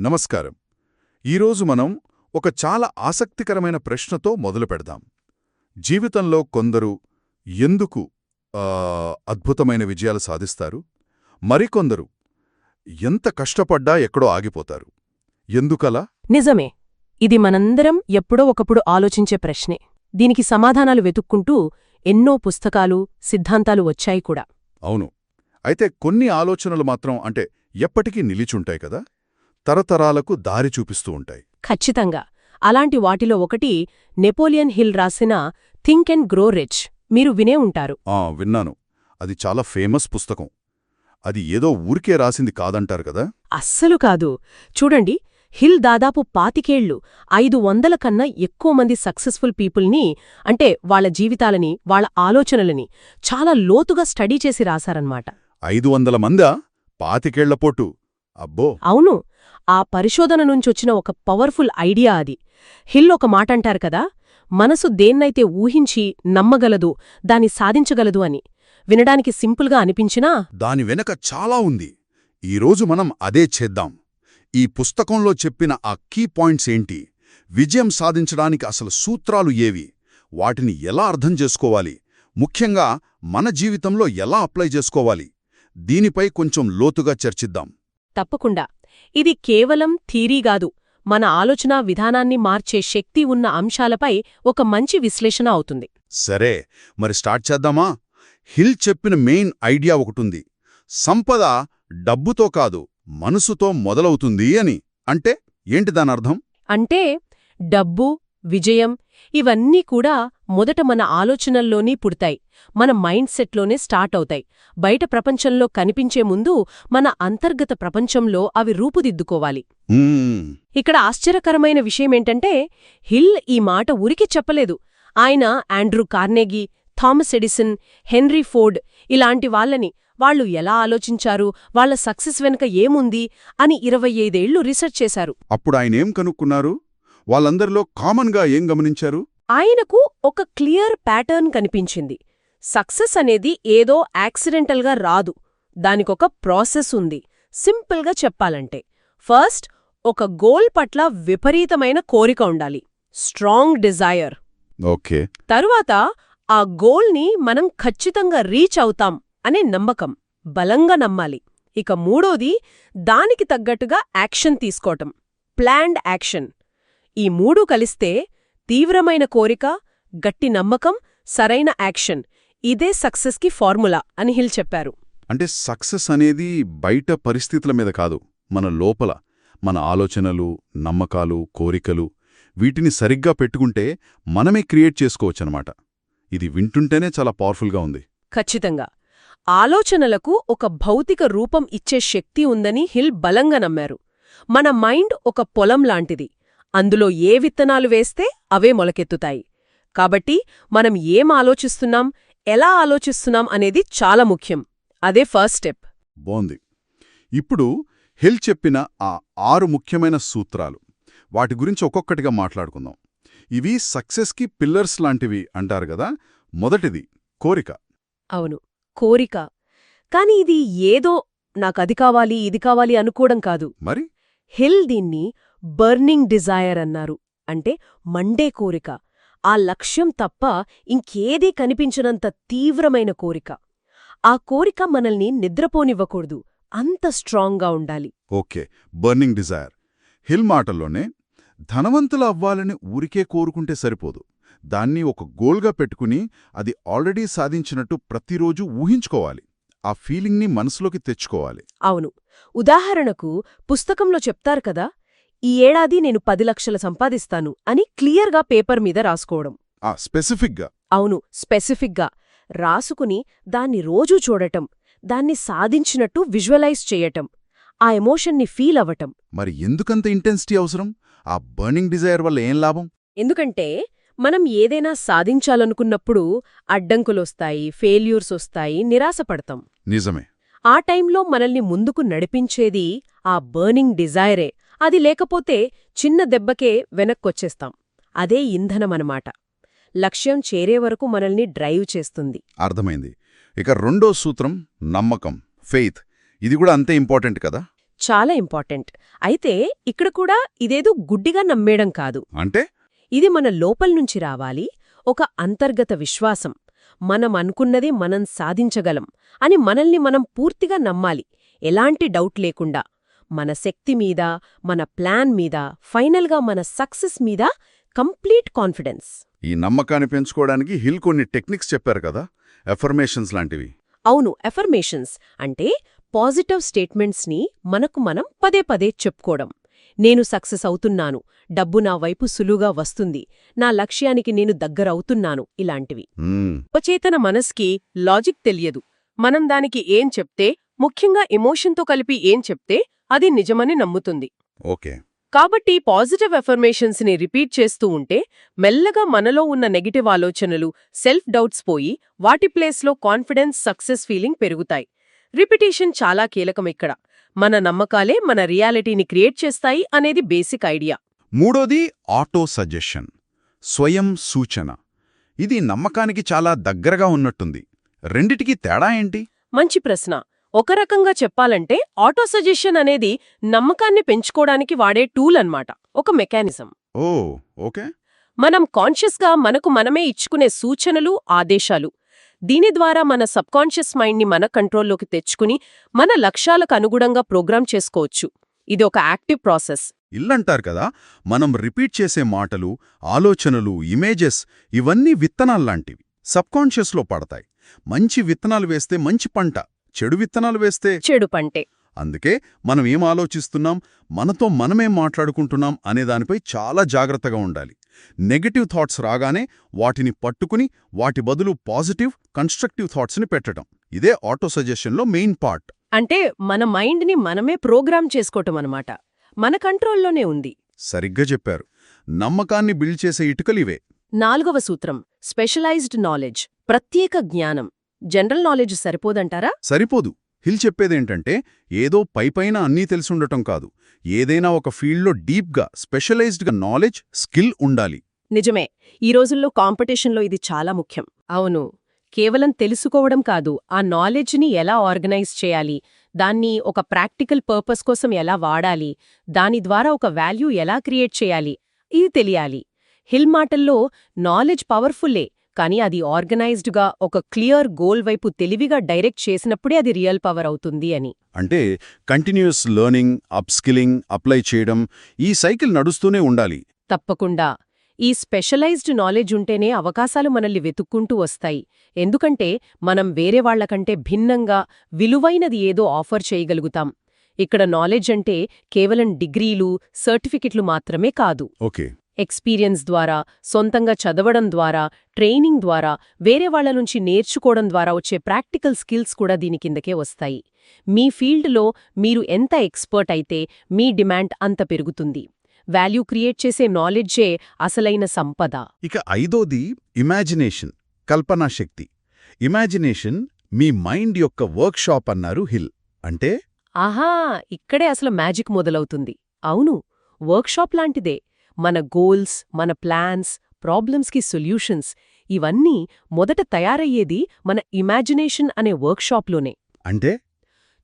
నమస్కారం. ఈరోజు మనం ఒక చాలా ఆసక్తికరమైన ప్రశ్నతో మొదలు పెడదాం. జీవితంలో కొందరు ఎందుకు అద్భుతమైన విజయాలు సాధిస్తారు? మరికొందరు ఎంత కష్టపడ్డా ఎక్కడో ఆగిపోతారు? ఎందుకలా? నిజమే. ఇది మనందరం ఎప్పుడో ఒకప్పుడు ఆలోచించే ప్రశ్నే. దీనికి సమాధానాలు వెతుక్కుంటూ ఎన్నో పుస్తకాలు సిద్ధాంతాలు వచ్చాయి కూడా. అవును. అయితే కొన్ని ఆలోచనలు మాత్రం అంటే ఎప్పటికీ నిలిచుంటాయి కదా? తరతరాలకు దారి చూపిస్తూ ఉంటాయి. ఖచ్చితంగా. అలాంటి వాటిలో ఒకటి నెపోలియన్ హిల్ రాసిన థింక్ అండ్ గ్రో రిచ్. మీరు వినే ఉంటారు. ఆ విన్నాను. అది చాలా ఫేమస్ పుస్తకం. అది ఏదో ఊరికే రాసింది కాదంటారు కదా? అస్సలు కాదు. చూడండి హిల్ దాదాపు పాతికేళ్ళు ఐదు వందల కన్నా ఎక్కువ మంది సక్సెస్ఫుల్ పీపుల్ని అంటే వాళ్ళ జీవితాలని వాళ్ళ ఆలోచనలని చాలా లోతుగా స్టడీ చేసి రాశారన్మాట ఐదు వందల మందా? పాతికేళ్ళ పోటు. అబ్బో. అవును ఆ పరిశోధన నుంచొచ్చిన ఒక పవర్ఫుల్ ఐడియా అది. హిల్ ఒక మాట అంటారు కదా మనసు దేన్నైతే ఊహించి నమ్మగలదు దాన్ని సాధించగలదు అని. వినడానికి సింపుల్గా అనిపించినా? దాని వెనక చాలా ఉంది. ఈరోజు మనం అదే చేద్దాం. ఈ పుస్తకంలో చెప్పిన ఆ కీ పాయింట్స్ ఏంటి? విజయం సాధించడానికి అసలు సూత్రాలు ఏవి? వాటిని ఎలా అర్థం చేసుకోవాలి? ముఖ్యంగా మన జీవితంలో ఎలా అప్లై చేసుకోవాలి? దీనిపై కొంచెం లోతుగా చర్చిద్దాం. తప్పకుండా. ఇది కేవలం థీరీగాదు మన ఆలోచనా విధానాన్ని మార్చే శక్తి ఉన్న అంశాలపై ఒక మంచి విశ్లేషణ అవుతుంది. సరే మరి స్టార్ట్ చేద్దామా? హిల్ చెప్పిన మెయిన్ ఐడియా ఒకటుంది. సంపద డబ్బుతో కాదు మనసుతో మొదలవుతుంది అని. అంటే ఏంటి దానర్థం అంటే డబ్బు విజయం ఇవన్నీ కూడా మొదట మన ఆలోచనల్లోనే పుడతాయి. మన మైండ్ సెట్లోనే స్టార్ట్ అవుతాయి. బయట ప్రపంచంలో కనిపించే ముందు మన అంతర్గత ప్రపంచంలో అవి రూపుదిద్దుకోవాలి. ఇక్కడ ఆశ్చర్యకరమైన విషయమేంటంటే హిల్ ఈ మాట ఊరికి చెప్పలేదు. ఆయన Andrew Carnegie Thomas Edison Henry Ford ఇలాంటి వాళ్ళని. వాళ్ళు ఎలా ఆలోచించారు? వాళ్ళ సక్సెస్ వెనుక ఏముంది? అని ఇరవై ఐదేళ్ళు రీసెర్చ్ చేశారు. అప్పుడు ఆయనేం కనుక్కున్నారు? వాళ్ళందరిలో కామన్గా ఏం గమనించారు? ఆయనకు ఒక క్లియర్ ప్యాటర్న్ కనిపించింది. సక్సెస్ అనేది ఏదో యాక్సిడెంటల్గా రాదు. దానికొక ప్రాసెస్ ఉంది. సింపుల్గా చెప్పాలంటే ఫస్ట్ ఒక గోల్ పట్ల విపరీతమైన కోరిక ఉండాలి. Strong desire. ఓకే. తరువాత ఆ గోల్ని మనం ఖచ్చితంగా రీచ్ అవుతాం అనే నమ్మకం. బలంగా నమ్మాలి. ఇక మూడోది దానికి తగ్గట్టుగా యాక్షన్ తీసుకోవటం. Planned action. ఈ మూడు కలిస్తే తీవ్రమైన కోరిక గట్టి నమ్మకం సరైన యాక్షన్. ఇదే సక్సెస్కి ఫార్ములా అని హిల్ చెప్పారు. అంటే సక్సెస్ అనేది బయట పరిస్థితుల మీద కాదు మన లోపల. మన ఆలోచనలు నమ్మకాలు కోరికలు వీటిని సరిగ్గా పెట్టుకుంటే మనమే క్రియేట్ చేసుకోవచ్చనమాట ఇది వింటుంటేనే చాలా పవర్ఫుల్గా ఉంది. ఖచ్చితంగా. ఆలోచనలకు ఒక భౌతిక రూపం ఇచ్చే శక్తి ఉందని హిల్ బలంగా నమ్మారు. మన మైండ్ ఒక పొలం లాంటిది. అందులో ఏ విత్తనాలు వేస్తే అవే మొలకెత్తుతాయి. కాబట్టి మనం ఏం ఆలోచిస్తున్నాం ఎలా ఆలోచిస్తున్నాం అనేది చాలా ముఖ్యం. అదే ఫస్ట్ స్టెప్. బాగుంది ఇప్పుడు హిల్ చెప్పిన ఆ ఆరు ముఖ్యమైన సూత్రాలు. వాటి గురించి ఒక్కొక్కటిగా మాట్లాడుకుందాం. ఇవి సక్సెస్కి పిల్లర్స్ లాంటివి అంటారు కదా మొదటిది కోరిక. అవును కోరిక. కాని ఇది ఏదో నాకది కావాలి ఇది కావాలి అనుకోవడం కాదు. మరి? హిల్ దీన్ని బర్నింగ్ డిజైర్ అన్నారు. అంటే మండే కోరిక. ఆ లక్ష్యం తప్ప ఇంకేదీ కనిపించనంత తీవ్రమైన కోరిక. ఆ కోరిక మనల్ని నిద్రపోనివ్వకూడదు. అంత స్ట్రాంగ్గా ఉండాలి. ఓకే. Burning desire. హిల్ మాటల్లోనే ధనవంతులు అవ్వాలని ఊరికే కోరుకుంటే సరిపోదు. దాన్ని ఒక గోల్గా పెట్టుకుని అది ఆల్రెడీ సాధించినట్టు ప్రతిరోజు ఊహించుకోవాలి. ఆ ఫీలింగ్ని మనసులోకి తెచ్చుకోవాలి. అవును. ఉదాహరణకు పుస్తకంలో చెప్తారు కదా ఈ ఏడాది నేను పది లక్షలు సంపాదిస్తాను అని క్లియర్గా పేపర్ మీద రాసుకోవడం. ఆ స్పెసిఫిక్గా. అవును స్పెసిఫిక్గా. రాసుకుని దాన్ని రోజూ చూడటం దాన్ని సాధించినట్టు విజువలైజ్ చేయటం ఆ ఎమోషన్ని ఫీల్ అవ్వటం. మరి ఎందుకంత ఇంటెన్సిటీ అవసరం? ఆ బర్నింగ్ డిజైర్ వల్ల ఏం లాభం? ఎందుకంటే మనం ఏదైనా సాధించాలనుకున్నప్పుడు అడ్డంకులొస్తాయి ఫెయిల్యూర్స్ వస్తాయి నిరాశపడతాం. నిజమే. ఆ టైంలో మనల్ని ముందుకు నడిపించేది ఆ బర్నింగ్ డిజైరే. అది లేకపోతే చిన్న దెబ్బకే వెనక్కొచ్చేస్తాం. అదే ఇంధనమనమాట. లక్ష్యం చేరే వరకు మనల్ని డ్రైవ్ చేస్తుంది. అర్థమైంది. ఇక రెండో సూత్రం నమ్మకం ఫెయిత్ ఇది కూడా అంతే ఇంపార్టెంట్ కదా? చాలా ఇంపార్టెంట్. అయితే ఇక్కడ కూడా ఇదేదో గుడ్డిగా నమ్మేయడం కాదు. అంటే? ఇది మన లోపల నుంచి రావాలి. ఒక అంతర్గత విశ్వాసం. మనం అనుకున్నది మనం సాధించగలం అని మనల్ని మనం పూర్తిగా నమ్మాలి. ఎలాంటి డౌట్ లేకుండా. మన శక్తి మీద మన ప్లాన్ మీద ఫైనల్గా మన సక్సెస్ మీద కంప్లీట్ కాన్ఫిడెన్స్. ఈ నమ్మకాన్ని పెంచుకోవడానికి హిల్ కొన్ని టెక్నిక్స్ చెప్పారు కదా ఎఫర్మేషన్స్ లాంటివి. అవును ఎఫర్మేషన్స్ అంటే పాజిటివ్ స్టేట్మెంట్స్ని మనకు మనం పదే పదే చెప్పుకోవడం. నేను సక్సెస్ అవుతున్నాను డబ్బు నా వైపు సులువుగా వస్తుంది నా లక్ష్యానికి నేను దగ్గరవుతున్నాను ఇలాంటివి. ఉపచేతన మనస్కి లాజిక్ తెలియదు. మనం దానికి ఏం చెప్తే ముఖ్యంగా ఎమోషన్తో కలిపి ఏం చెప్తే అది నిజమని నమ్ముతుంది. ఓకే. కాబట్టి పాజిటివ్ ఎఫర్మేషన్స్ని రిపీట్ చేస్తూ ఉంటే మెల్లగా మనలో ఉన్న నెగిటివ్ ఆలోచనలు సెల్ఫ్ డౌట్స్ పోయి వాటి ప్లేస్లో కాన్ఫిడెన్స్ సక్సెస్ ఫీలింగ్ పెరుగుతాయి. రిపిటేషన్ చాలా కీలకం ఇక్కడ. మన నమ్మకాలే మన రియాలిటీని క్రియేట్ చేస్తాయి అనేది బేసిక్ ఐడియా. మూడోది ఆటో సజెషన్ స్వయం సూచన. ఇది నమ్మకానికి చాలా దగ్గరగా ఉన్నట్టుంది. రెండిటికి తేడా ఏంటి? మంచి ప్రశ్న. ఒక రకంగా చెప్పాలంటే ఆటో సజెషన్ అనేది నమ్మకాన్ని పెంచుకోవడానికి వాడే టూల్ అన్నమాట. ఒక మెకానిజం. ఓ ఓకే. మనం కాన్షియస్గా మనకు మనమే ఇచ్చుకునే సూచనలు ఆదేశాలు. దీని ద్వారా మన సబ్కాన్షియస్ మైండ్ని మన కంట్రోల్లోకి తెచ్చుకుని మన లక్ష్యాలకు అనుగుణంగా ప్రోగ్రామ్ చేసుకోవచ్చు. ఇది ఒక యాక్టివ్ ప్రాసెస్. ఇల్లంటారు కదా మనం రిపీట్ చేసే మాటలు ఆలోచనలు ఇమేజెస్ ఇవన్నీ విత్తనాల్లాంటివి. సబ్కాన్షియస్లో పడతాయి. మంచి విత్తనాలు వేస్తే మంచి పంట. చెడు విత్తనాలు వేస్తే చెడు పంటే. అందుకే మనం ఏం ఆలోచిస్తున్నాం? మనతో మనమేం మాట్లాడుకుంటున్నాం అనే దానిపై చాలా జాగ్రత్తగా ఉండాలి. నెగటివ్ థాట్స్ రాగానే వాటిని పట్టుకుని వాటి బదులు పాజిటివ్ కన్స్ట్రక్టివ్ థాట్స్ని పెట్టడం. ఇదే ఆటో సజెషన్లో మెయిన్ పార్ట్. అంటే మన మైండ్ని మనమే ప్రోగ్రామ్ చేసుకోవటం అనమాట మన కంట్రోల్లోనే ఉంది. సరిగ్గా చెప్పారు. నమ్మకాన్ని బిల్డ్ చేసే ఇటుకలివే నాలుగవ సూత్రం. Specialized knowledge. ప్రత్యేక జ్ఞానం. జనరల్ నాలెడ్జ్ సరిపోదంటారా? సరిపోదు. హిల్ చెప్పేదేంటంటే ఏదో పైపైన అన్నీ తెలిసుండటం కాదు. ఏదైనా ఒక ఫీల్డ్లో డీప్గా స్పెషలైజ్డ్గా నాలెడ్జ్ స్కిల్ ఉండాలి. నిజమే. ఈ రోజుల్లో కాంపిటీషన్లో ఇది చాలా ముఖ్యం. అవును. కేవలం తెలుసుకోవడం కాదు ఆ నాలెడ్జ్ని ఎలా ఆర్గనైజ్ చేయాలి దాన్ని ఒక ప్రాక్టికల్ పర్పస్ కోసం ఎలా వాడాలి దాని ద్వారా ఒక వాల్యూ ఎలా క్రియేట్ చేయాలి ఇది తెలియాలి. హిల్ మాటల్లో నాలెడ్జ్ పవర్ఫుల్లే కానీ అది ఆర్గనైజ్డ్గా ఒక క్లియర్ గోల్ వైపు తెలివిగా డైరెక్ట్ చేసినప్పుడే అది రియల్ పవర్ అవుతుంది అని. అంటే కంటిన్యూస్ లెర్నింగ్ అప్స్కిల్లింగ్ అప్లై చేయడం ఈ సైకిల్ నడుస్తూనే ఉండాలి. తప్పకుండా. ఈ స్పెషలైజ్డ్ నాలెడ్జ్ ఉంటేనే అవకాశాలు మనల్ని వెతుక్కుంటూ వస్తాయి. ఎందుకంటే మనం వేరే వాళ్ళకంటే భిన్నంగా విలువైనది ఏదో ఆఫర్ చేయగలుగుతాం. ఇక్కడ నాలెడ్జ్ అంటే కేవలం డిగ్రీలు సర్టిఫికెట్లు మాత్రమే కాదు. ఓకే. ఎక్స్పీరియన్స్ ద్వారా సొంతంగా చదవడం ద్వారా ట్రైనింగ్ ద్వారా వేరే వాళ్ళ నుంచి నేర్చుకోవడం ద్వారా వచ్చే ప్రాక్టికల్ స్కిల్స్ కూడా దీని కిందకే వస్తాయి. మీ ఫీల్డ్లో మీరు ఎంత ఎక్స్పర్ట్ అయితే మీ డిమాండ్ అంత పెరుగుతుంది. వాల్యూ క్రియేట్ చేసే నాలెడ్జే అసలైన సంపద. ఇక ఐదోది ఇమాజినేషన్ కల్పనా శక్తి. ఇమాజినేషన్ మీ మైండ్ యొక్క వర్క్షాప్ అన్నారు హిల్. అంటే? ఆహా! ఇక్కడే అసలు మ్యాజిక్ మొదలవుతుంది. అవును వర్క్షాప్ లాంటిదే. మన గోల్స్ మన ప్లాన్స్ ప్రాబ్లమ్స్కి సొల్యూషన్స్ ఇవన్నీ మొదట తయారయ్యేది మన ఇమాజినేషన్ అనే వర్క్షాప్లోనే. అంటే?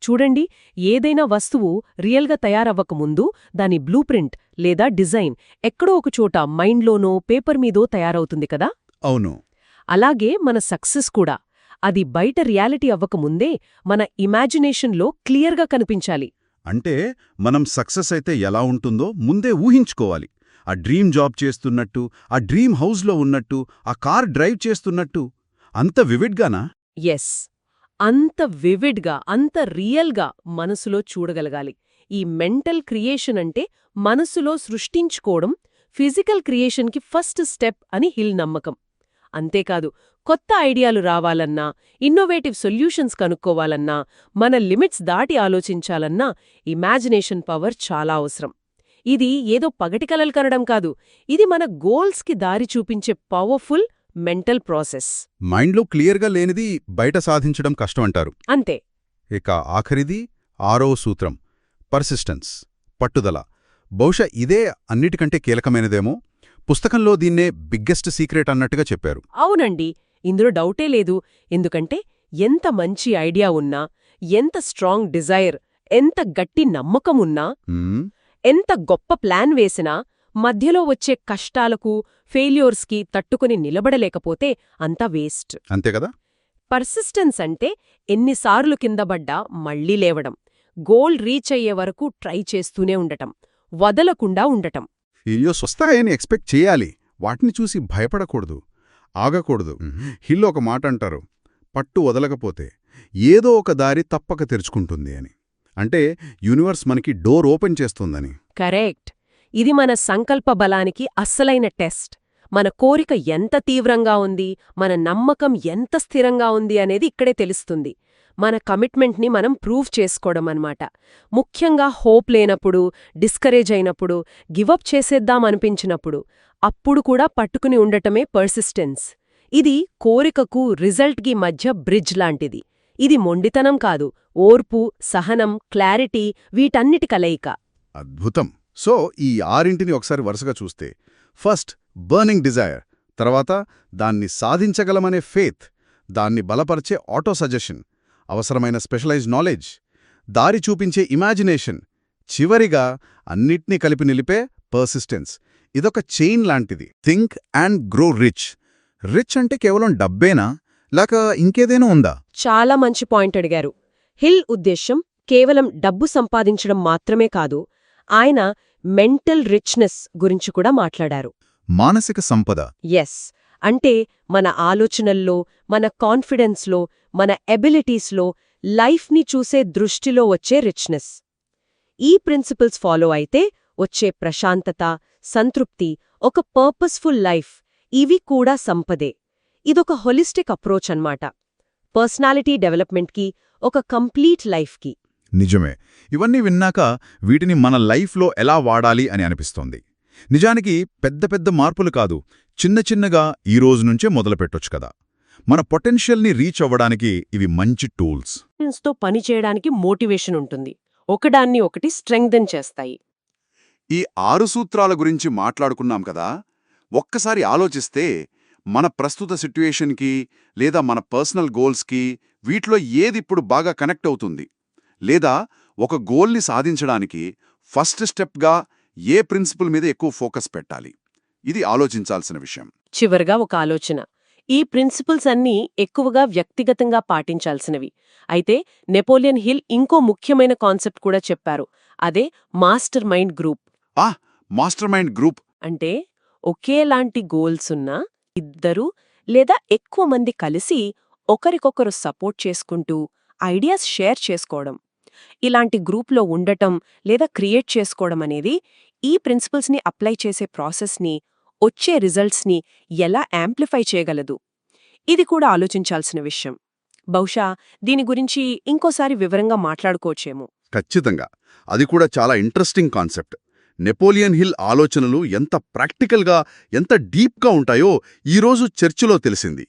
చూడండి ఏదైనా వస్తువు రియల్గా తయారవ్వకముందు దాని బ్లూ ప్రింట్ లేదా డిజైన్ ఎక్కడో ఒక చోట మైండ్లోనో పేపర్ మీదో తయారవుతుంది కదా? అవును. అలాగే మన సక్సెస్ కూడా. అది బయట రియాలిటీ అవ్వకముందే మన ఇమాజినేషన్లో క్లియర్గా కనిపించాలి. అంటే మనం సక్సెస్ అయితే ఎలా ఉంటుందో ముందే ఊహించుకోవాలి. ఆ డ్రీమ్ జాబ్ చేస్తున్నట్టు ఆ డ్రీమ్ హౌస్లో ఉన్నట్టు ఆ కార్ డ్రైవ్ చేస్తున్నట్టు. అంత వివిడ్గానా? ఎస్. అంత వివిడ్గా అంత రియల్గా మనసులో చూడగలగాలి. ఈ మెంటల్ క్రియేషన్ అంటే మనసులో సృష్టించుకోవడం ఫిజికల్ క్రియేషన్కి ఫస్ట్ స్టెప్ అని హిల్ నమ్మకం. అంతేకాదు కొత్త ఐడియాలు రావాలన్నా ఇన్నోవేటివ్ సొల్యూషన్స్ కనుక్కోవాలన్నా మన లిమిట్స్ దాటి ఆలోచించాలన్నా ఇమాజినేషన్ పవర్ చాలా అవసరం. ఇది ఏదో పగటి కలలు కనడం కాదు. ఇది మన గోల్స్కి దారి చూపించే పవర్ఫుల్ మెంటల్ ప్రాసెస్. మైండ్లో క్లియర్గా లేనిది బయట సాధించడం కష్టమంటారు. అంతే. ఇక ఆఖరిది ఆరో సూత్రం పర్సిస్టెన్స్ పట్టుదల. బహుశా ఇదే అన్నిటికంటే కీలకమైనదేమో. పుస్తకంలో దీన్నే బిగ్గెస్ట్ సీక్రెట్ అన్నట్టుగా చెప్పారు. అవునండి. ఇందులో డౌటే లేదు. ఎందుకంటే ఎంత మంచి ఐడియా ఉన్నా ఎంత స్ట్రాంగ్ డిజైర్ ఎంత గట్టి నమ్మకమున్నా మ్మ్, ఎంత గొప్ప ప్లాన్ వేసినా మధ్యలో వచ్చే కష్టాలకు ఫెయిల్యూర్స్కి తట్టుకుని నిలబడలేకపోతే అంతా వేస్ట్. అంతే కదా? పర్సిస్టెన్స్ అంటే ఎన్నిసార్లు కిందబడ్డా మళ్ళీ లేవడం గోల్ రీచ్ అయ్యే వరకు ట్రై చేస్తూనే ఉండటం వదలకుండా ఉండటం. ఫెయిల్యూర్స్ వస్తాయని ఎక్స్పెక్ట్ చేయాలి. వాటిని చూసి భయపడకూడదు ఆగకూడదు. హిల్ ఒక మాట అంటారు పట్టు వదలకపోతే ఏదో ఒక దారి తప్పక తెరుచుకుంటుంది అని. అంటే యూనివర్స్ మనకి డోర్ ఓపెన్ చేస్తుందని. కరెక్ట్. ఇది మన సంకల్ప బలానికి అస్సలైన టెస్ట్. మన కోరిక ఎంత తీవ్రంగా ఉంది మన నమ్మకం ఎంత స్థిరంగా ఉంది అనేది ఇక్కడే తెలుస్తుంది. మన కమిట్మెంట్ని మనం ప్రూవ్ చేసుకోవడం అన్నమాట. ముఖ్యంగా హోప్ లేనప్పుడు డిస్కరేజ్ అయినప్పుడు గివప్ చేసేద్దామనిపించినప్పుడు అప్పుడు కూడా పట్టుకుని ఉండటమే పర్సిస్టెన్స్. ఇది కోరికకు రిజల్ట్కి మధ్య బ్రిడ్జ్ లాంటిది. ఇది మొండితనం కాదు ఓర్పు సహనం క్లారిటీ వీటన్నిటి కలయిక. అద్భుతం. సో ఈ ఆరింటిని ఒకసారి వరుసగా చూస్తే ఫస్ట్ బర్నింగ్ డిజైర్ తర్వాత దాన్ని సాధించగలమనే ఫేత్ దాన్ని బలపరిచే ఆటో సజెషన్ అవసరమైన స్పెషలైజ్ నాలెడ్జ్ దారి చూపించే ఇమాజినేషన్ చివరిగా అన్నిట్నీ కలిపి నిలిపే పర్సిస్టెన్స్. ఇదొక చైన్ లాంటిది. Think and grow rich. Rich అంటే కేవలం డబ్బేనా? లేక ఇంకేదైనా ఉందా? చాలా మంచి పాయింట్ అడిగారు. హిల్ ఉద్దేశ్యం కేవలం డబ్బు సంపాదించడం మాత్రమే కాదు ఆయన మెంటల్ రిచ్నెస్ గురించి కూడా మాట్లాడారు. మానసిక సంపద. ఎస్ అంటే మన ఆలోచనల్లో మన కాన్ఫిడెన్స్లో మన ఎబిలిటీస్లో లైఫ్ని చూసే దృష్టిలో వచ్చే రిచ్నెస్. ఈ ప్రిన్సిపల్స్ ఫాలో అయితే వచ్చే ప్రశాంతత సంతృప్తి ఒక పర్పస్ఫుల్ లైఫ్ ఇవి కూడా సంపదే. ఇదొక హొలిస్టిక్ అప్రోచ్ అన్నమాట. పర్సనాలిటీ డెవలప్మెంట్కి ఒక కంప్లీట్ లైఫ్కి. నిజమే. ఇవన్నీ విన్నాక వీటిని మన లైఫ్లో ఎలా వాడాలి అని అనిపిస్తోంది. నిజానికి పెద్ద పెద్ద మార్పులు కాదు చిన్న చిన్నగా ఈ రోజు నుంచే మొదలుపెట్టొచ్చు కదా. మన పొటెన్షియల్ని రీచ్ అవ్వడానికి ఇవి మంచి టూల్స్. తో పనిచేయడానికి మోటివేషన్ ఉంటుంది. ఒకదాన్ని ఒకటి స్ట్రెంగ్దెన్ చేస్తాయి. ఈ ఆరు సూత్రాల గురించి మాట్లాడుకున్నాం కదా. ఒక్కసారి ఆలోచిస్తే మన ప్రస్తుత సిట్యుయేషన్కి లేదా మన పర్సనల్ గోల్స్కి వీటిలో ఏది ఇప్పుడు బాగా కనెక్ట్ అవుతుంది? లేదా ఒక గోల్ని సాధించడానికి ఫస్ట్ స్టెప్గా ఏ ప్రిన్సిపల్ మీద ఎక్కువ ఫోకస్ పెట్టాలి? ఇది ఆలోచించాల్సిన విషయం. చివరగా ఒక ఆలోచన. ఈ ప్రిన్సిపల్స్ అన్నీ ఎక్కువగా వ్యక్తిగతంగా పాటించాల్సినవి. అయితే నెపోలియన్ హిల్ ఇంకో ముఖ్యమైన కాన్సెప్ట్ కూడా చెప్పారు. అదే మాస్టర్ మైండ్ గ్రూప్. ఆ! Mastermind group. అంటే ఒకేలాంటి గోల్స్ ఉన్న ఇద్దరు లేదా ఎక్కువ మంది కలిసి ఒకరికొకరు సపోర్ట్ చేసుకుంటూ ఐడియాస్ షేర్ చేసుకోవడం. ఇలాంటి గ్రూప్లో ఉండటం లేదా క్రియేట్ చేసుకోవడం అనేది ఈ ప్రిన్సిపల్స్ని అప్లై చేసే ప్రాసెస్ని వచ్చే రిజల్ట్స్ని ఎలా యాంప్లిఫై చేయగలదు? ఇది కూడా ఆలోచించాల్సిన విషయం. బహుశా దీని గురించి ఇంకోసారి వివరంగా మాట్లాడుకోవచ్చేమో. ఖచ్చితంగా. అది కూడా చాలా ఇంట్రెస్టింగ్ కాన్సెప్ట్. నెపోలియన్ హిల్ ఆలోచనలు ఎంత ప్రాక్టికల్గా ఎంత డీప్గా ఉంటాయో ఈరోజు చర్చిలో తెలిసింది.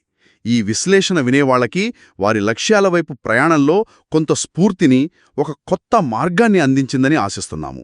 ఈ విశ్లేషణ వినేవాళ్ళకి వారి లక్ష్యాల వైపు ప్రయాణంలో కొంత స్ఫూర్తిని ఒక కొత్త మార్గాన్ని అందించిందని ఆశిస్తున్నాము.